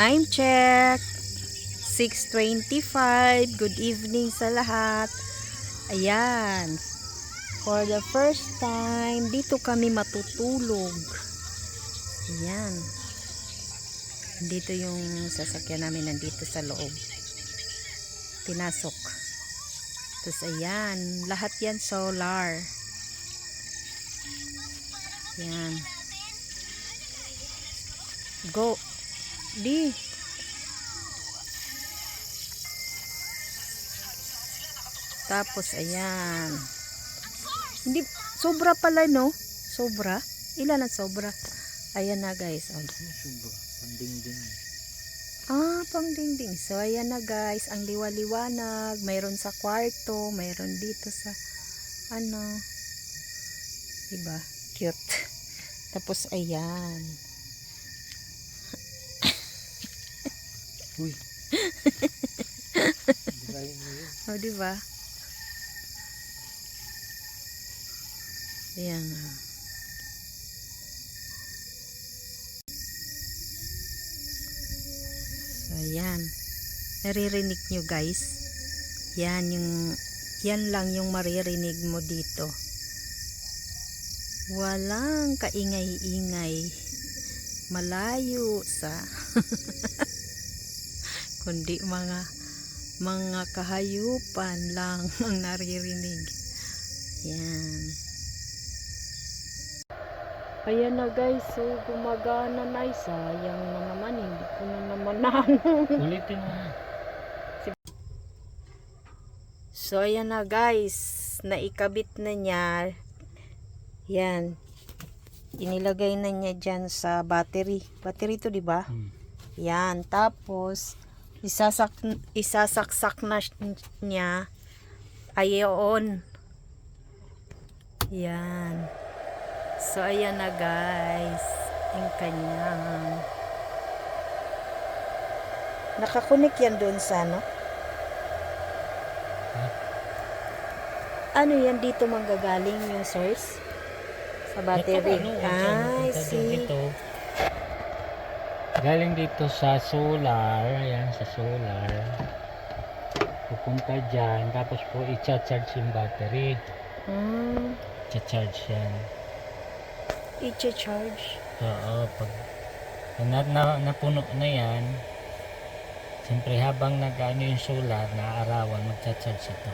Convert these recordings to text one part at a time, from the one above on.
Time check. 6.25. Good evening sa lahat. Ayan. For the first time, dito kami matutulog. Ayan. Dito yung sasakyan namin nandito sa loob. Pinasok. Tapos ayan, lahat yan solar. Ayan. Go. Di. Tapos, ayan. Hindi, sobra pala, no? Sobra? Ilan ang sobra? Ayan na, guys. Oh. Subo, pandingding. Ah, pang dingding. So, ayan na, guys. Ang liwa-liwanag. Mayroon sa kwarto. Mayroon dito sa, ano, diba? Cute. Tapos, ayan. Uy. O, di ba? Ayan. ah. So, ayan. Naririnig nyo, guys. Yan yung yan lang yung maririnig mo dito. Walang kaingay-ingay. Malayo sa kundi mga mga kahayupan lang ang naririnig. Yan. Ayan na guys, so gumagana na sayang na naman, hindi ko na naman Ulitin mo. So ayan na guys, naikabit na niya. Yan. Inilagay na niya dyan sa battery. Battery to, di ba? Hmm. Yan. Tapos, isasak, isasaksak na niya. Ayon. Yan. So, ayan na guys. Yung kanyang. Nakakunik yan doon sa ano? Ano yan dito manggagaling yung source? Sa battery. Ito, ano, Ay, din see. Dito. Galing dito sa solar. Ayan, sa solar. Pupunta dyan. Tapos po, i-charge yung battery. Hmm. I-charge yan. I-charge. Oo, pag na, na, napuno na yan, siyempre habang nag-ano yung solar, naaarawan, magcha-charge ito.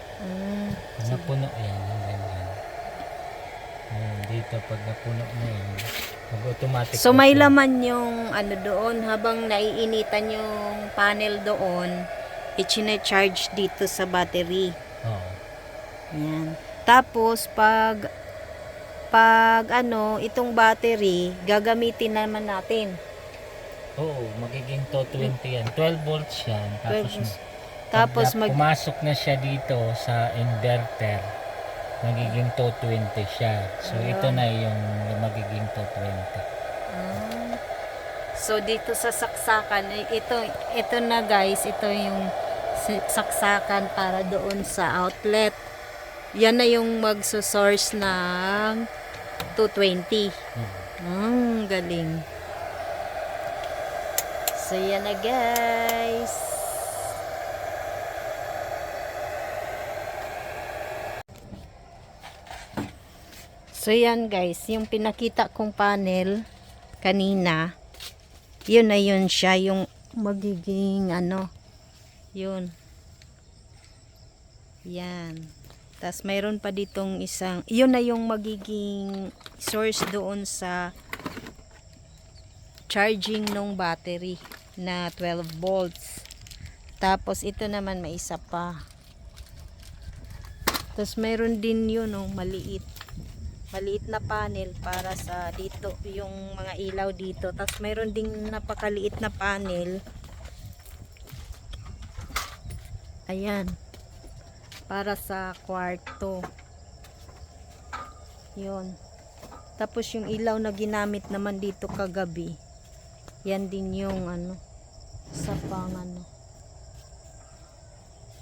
Pag napuno yan, hanggang yan. Dito pag napuno na yan, automatic. So may laman yung ano doon habang naiinitan yung panel doon, i-charge dito sa battery. Oo. Yan. Tapos pag pag ano, itong battery, gagamitin naman natin. Oo, magiging 220 yan. 12 volts yan. Tapos, 12 volts. pag Tapos mag pumasok na siya dito sa inverter, magiging 220 siya. So, ito na yung magiging 220. Ah. So dito sa saksakan, eh, ito ito na guys, ito yung saksakan para doon sa outlet. Yan na yung magso-source ng 220. Hmm. Mm, galing. So yan na guys. So yan guys, yung pinakita kong panel kanina, yun na yun siya, yung magiging ano, yun. Yan. Tapos mayroon pa ditong isang, yun na yung magiging source doon sa charging ng battery na 12 volts. Tapos ito naman may isa pa. Tapos mayroon din yun, oh, maliit maliit na panel para sa dito yung mga ilaw dito. Tapos mayroon ding napakaliit na panel. Ayan. Para sa kwarto. Yun. Tapos yung ilaw na ginamit naman dito kagabi yan din yung ano sa pang ano.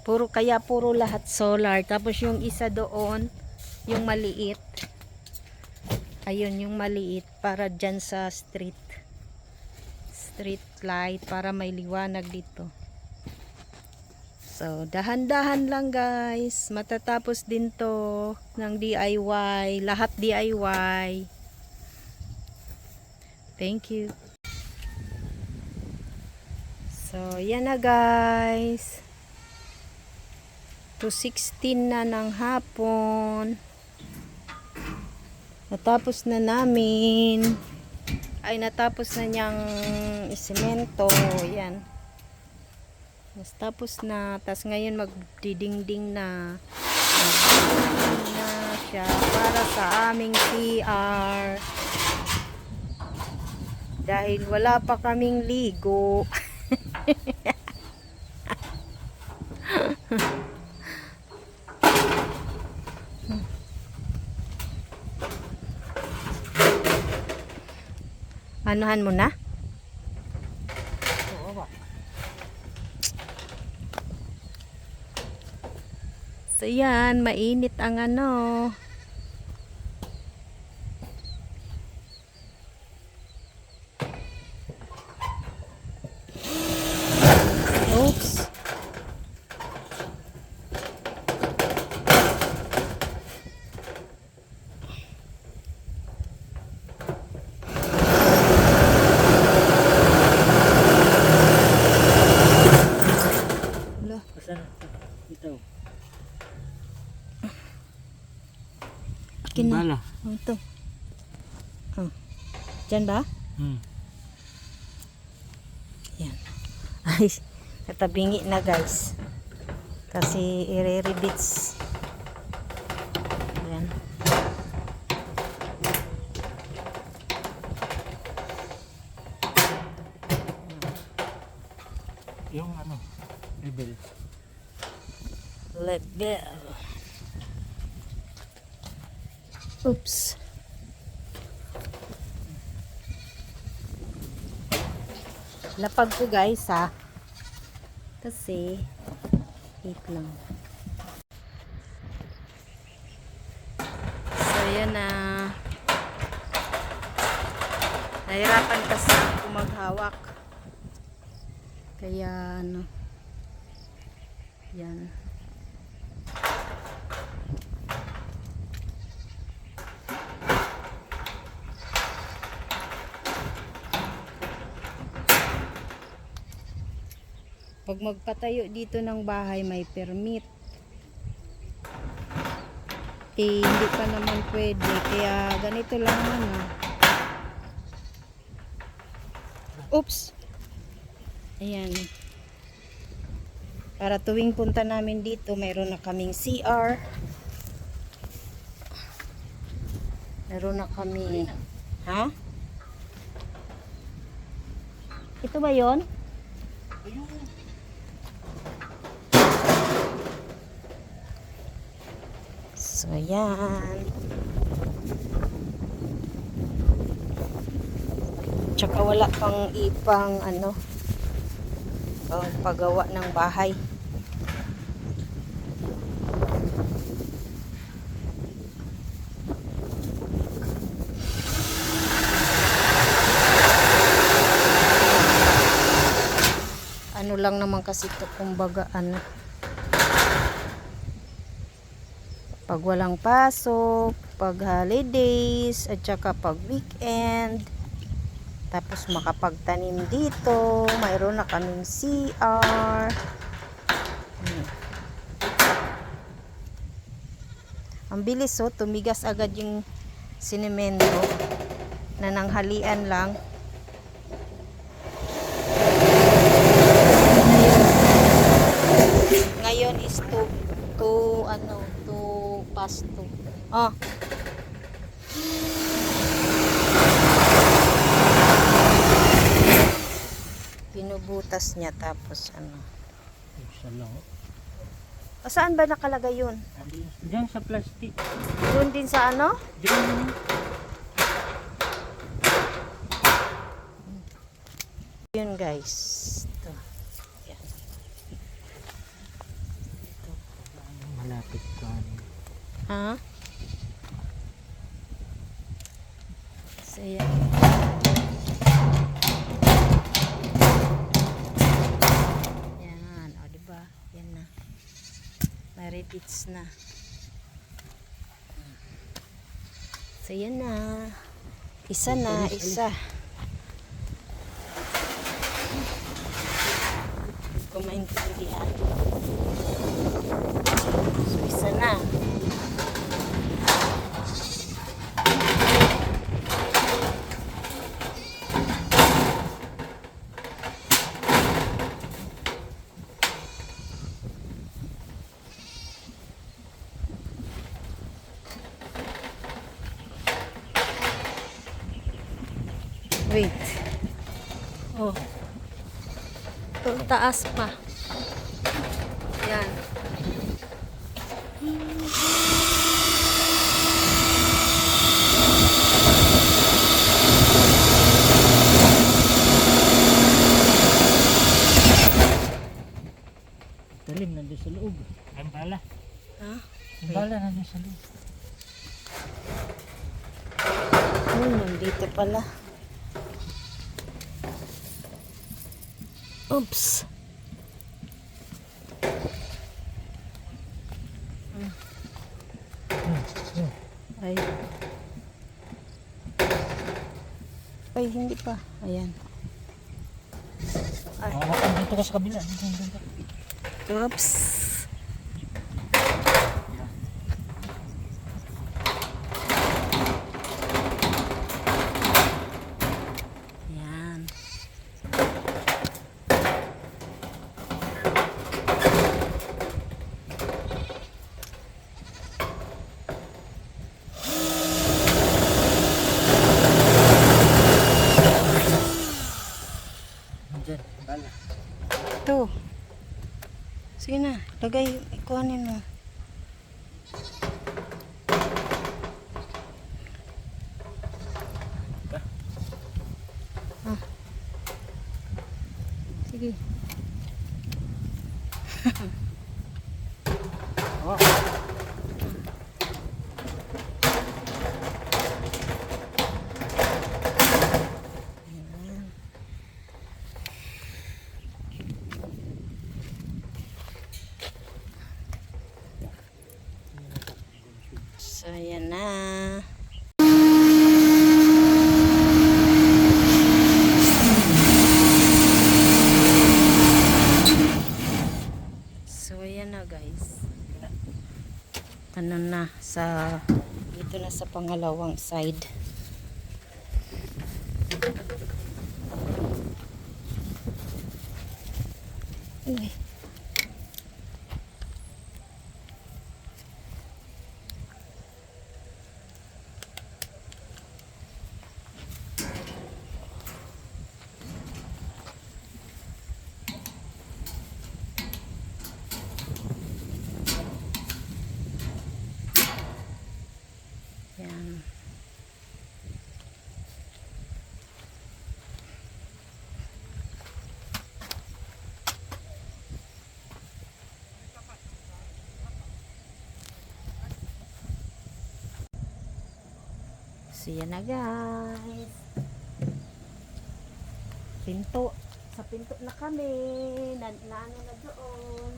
Puro kaya puro lahat solar. Tapos yung isa doon yung maliit ayun yung maliit para dyan sa street street light para may liwanag dito. So, dahan-dahan lang guys. Matatapos din to ng DIY. Lahat DIY. Thank you. So, yan na guys. 2.16 na ng hapon. Natapos na namin. Ay, natapos na niyang isemento. Yan. Mas tapos na. Tapos ngayon magdidingding na. Magdidingding na siya para sa aming CR. Dahil wala pa kaming ligo. Anuhan mo na? Oo ba? So yan, mainit ang ano. Oops. Wala. Asan? Ito. Akin na. Bala. Oh, ito. Oh. Diyan ba? Hmm. Yan. Ay, natabingi na guys. Kasi ire-rebits. Yan. Yung ano, level. Let go. Oops. Lapag ko guys ha. Kasi, wait lang. So, yan na. Nahirapan kasi ako maghawak. Kaya, ano. Yan. Pag magpatayo dito ng bahay, may permit. Eh, hindi pa naman pwede. Kaya ganito lang ano. Oops! Ayan. Para tuwing punta namin dito, mayroon na kaming CR. Meron na kami. Ha? Ito ba yon? So, yan. Tsaka wala pang ipang ano, pang pagawa ng bahay. Ano lang naman kasi to kumbaga ano. Pag walang pasok, pag holidays, at saka pag weekend. Tapos makapagtanim dito. Mayroon na kaming CR. Hmm. Ang bilis oh, tumigas agad yung sinemento na nanghalian lang. Ngayon is to to ano pasto. Oh. Pinubutas niya tapos ano. Oh. O, saan ba nakalagay yun? Diyan sa plastic. Doon din sa ano? Diyan. Yun guys. Ha? So, yan. Yan. O. Diba? Yan na. May repeats na. So, yan na. Isa na, isa. Taas pa. Yan. Talim nandun sa loob. Ang bala. Ha? Ang bala nandun sa loob. Oh, nandito pala. Oops. Ay. Ay, hindi pa. Ayan. Ay. Hawakan dito ka sa kabila. Dito, dito. Oops. Yan. Diyan, bala. Ito. Sige na, lagay, ikuhanin mo. Ka? Ah. Sige. Oh. So, yan na. So, ayan na guys. Ano na, sa, dito na sa pangalawang side. Uy. Yan. So, yan na guys. Pinto. Sa pinto na kami. Na, na ano na doon.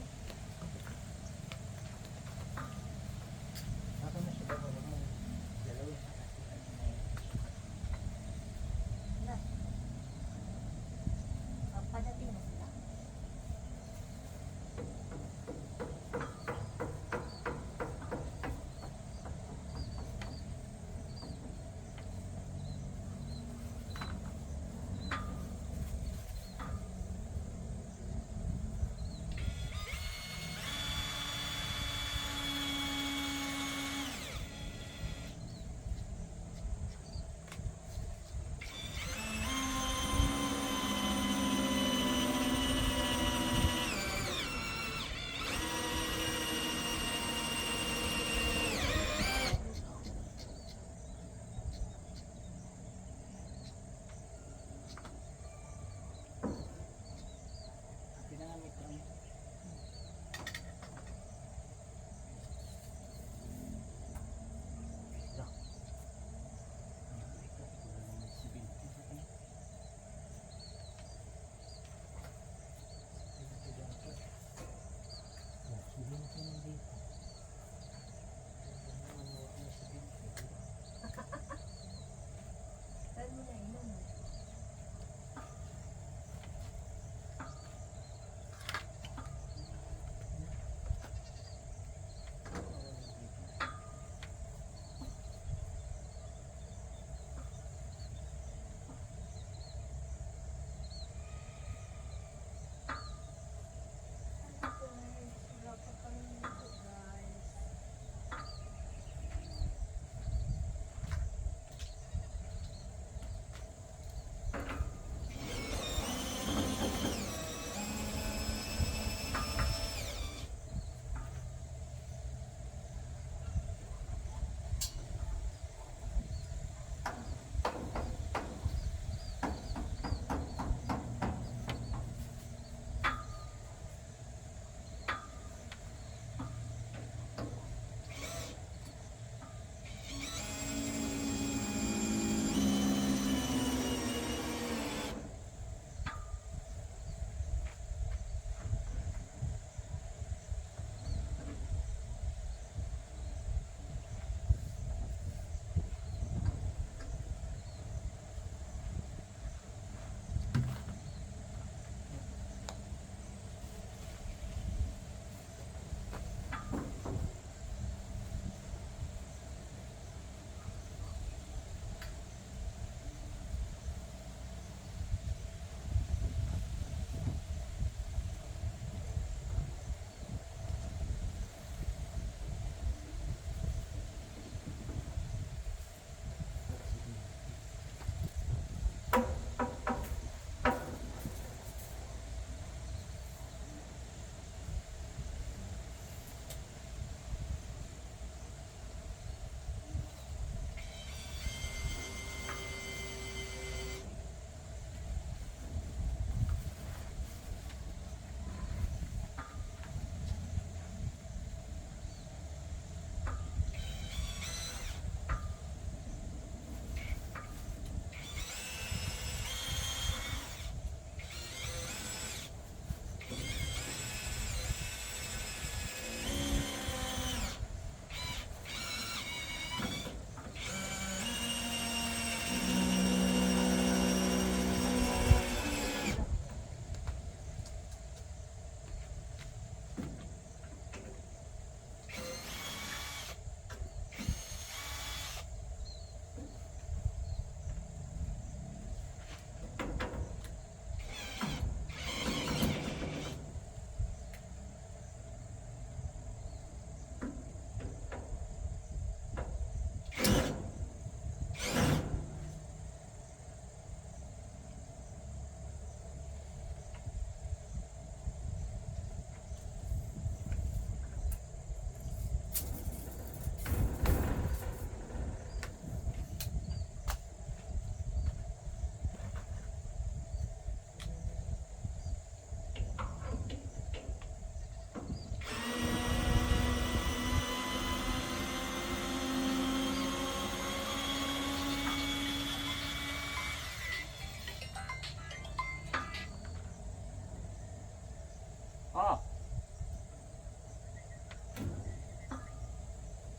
Ah.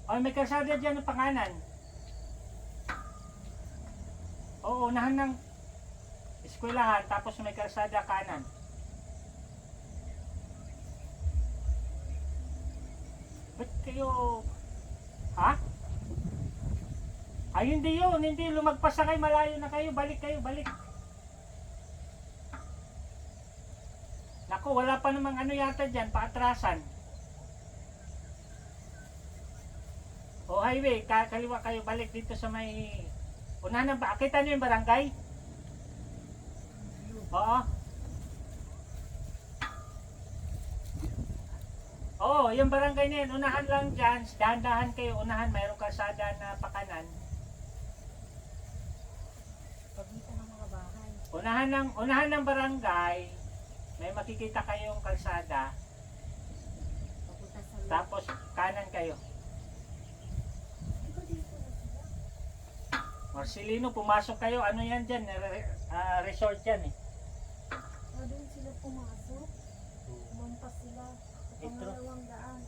Oh, may kalsada dyan ng panganan. Oo, unahan ng eskwelahan, tapos may kalsada kanan. Ba't kayo... Ha? Ay, hindi yun. Hindi. Lumagpas na kayo. Malayo na kayo. Balik kayo. Balik. Naku, wala pa namang ano yata dyan. Paatrasan. O highway. Ka kaliwa kayo. Balik dito sa may... Unahan ng... ba- Kita niyo yung barangay? Oo. Oo, yung barangay na yun, unahan lang dyan, dahan-dahan kayo, unahan, mayroong kalsada na pakanan. Pagitan ng mga bahay. Unahan ng, unahan ng barangay, may makikita kayong kalsada, tapos kanan kayo. Marcelino, pumasok kayo, ano yan dyan, re- ah, resort yan eh. Ah, doon sila pumasok. Daan.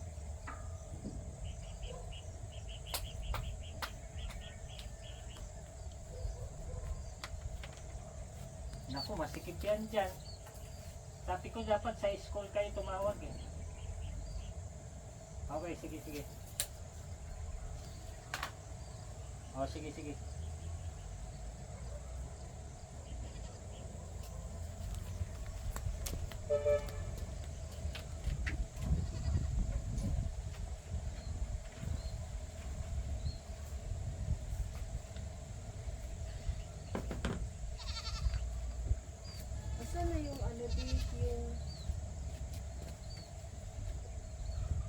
Naku, masikip yan dyan. Sabi ko dapat sa school kayo tumawag eh. Okay, sige, sige. Oh, sige, sige. Asan na yung ano di yung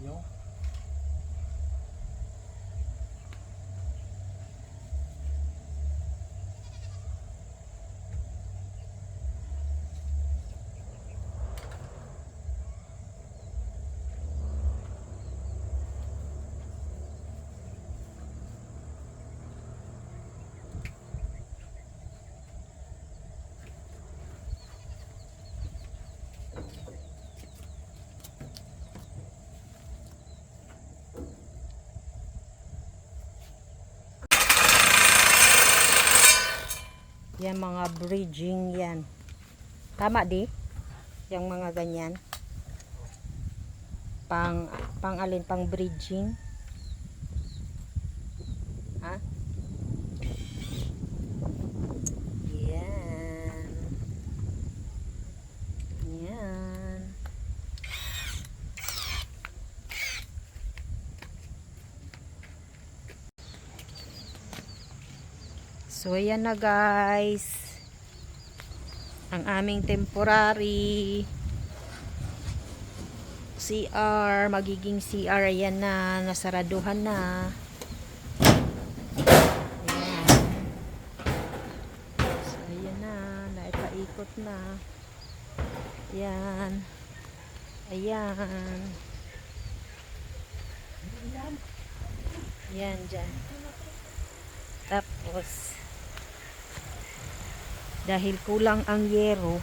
Yung? Yan mga bridging yan. Tama di? Yung mga ganyan. Pang, pang alin? Pang bridging. Ha? Yan. Yan. So, ayan na guys. Ang aming temporary CR, magiging CR, ayan na, nasaraduhan na. Ayan. So, ayan na, naipaikot na. Ayan. Ayan. Ayan, dyan. Tapos, dahil kulang ang yero,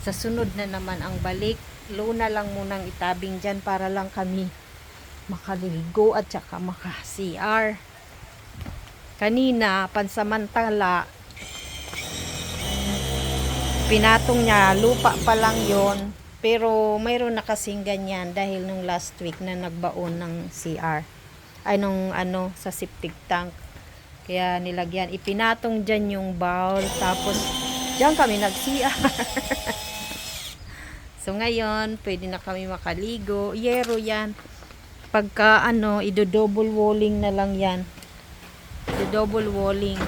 sa sunod na naman ang balik, luna lang munang itabing dyan para lang kami makaligo at saka maka-CR. Kanina, pansamantala, pinatong niya, lupa pa lang yon pero mayroon na kasing ganyan dahil nung last week na nagbaon ng CR ay nung ano sa septic tank kaya nilagyan. Ipinatong dyan yung bowl. Tapos dyan kami nag CR so ngayon pwede na kami makaligo. Yero yan. Pagka ano ido-double walling na lang yan. Ido-double walling.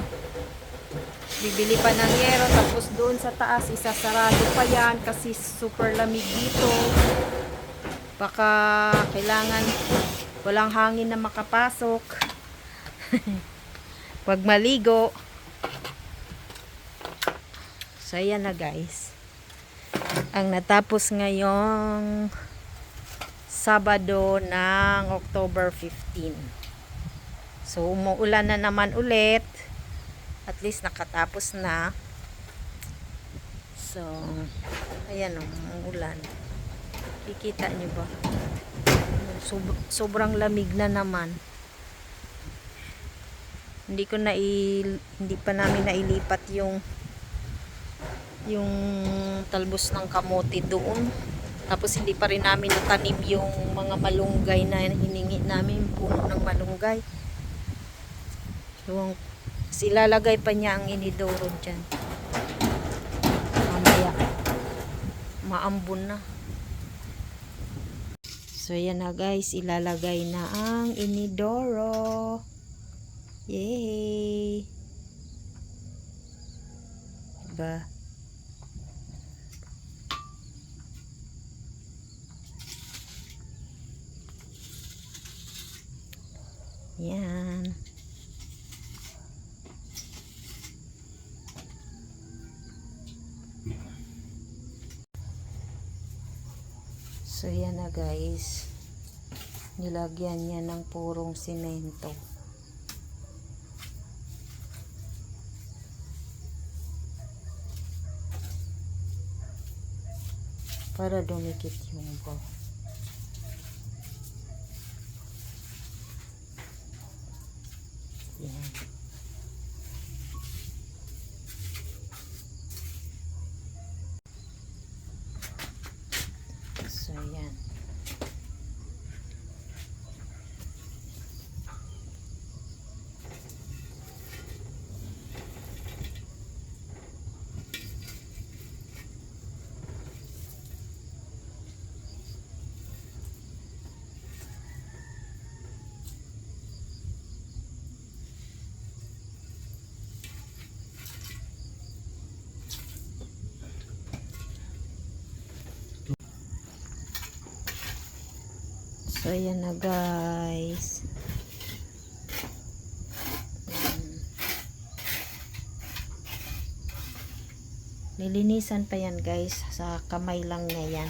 Bibili pa ng yero tapos doon sa taas isasarado pa yan kasi super lamig dito. Baka kailangan walang hangin na makapasok wag maligo. So ayan na guys. Ang natapos ngayong Sabado ng October 15 so umuulan na naman ulit. At least nakatapos na. So ayan o ang ulan kikita nyo ba? Sob- sobrang lamig na naman Hindi ko na hindi pa namin nailipat yung yung talbos ng kamote doon. Tapos hindi pa rin namin natanim yung mga malunggay na hiningi namin, puno ng malunggay. Yung silalagay pa niya ang inidoro dyan. Mamaya, maambon na. So, yan na guys, ilalagay na ang inidoro. Yay! Diba? Yan. So, yan na guys. Nilagyan niya ng purong simento. Para dumikit yung bo. So, ayan na guys. Nilinisan pa yan guys. Sa kamay lang na yan.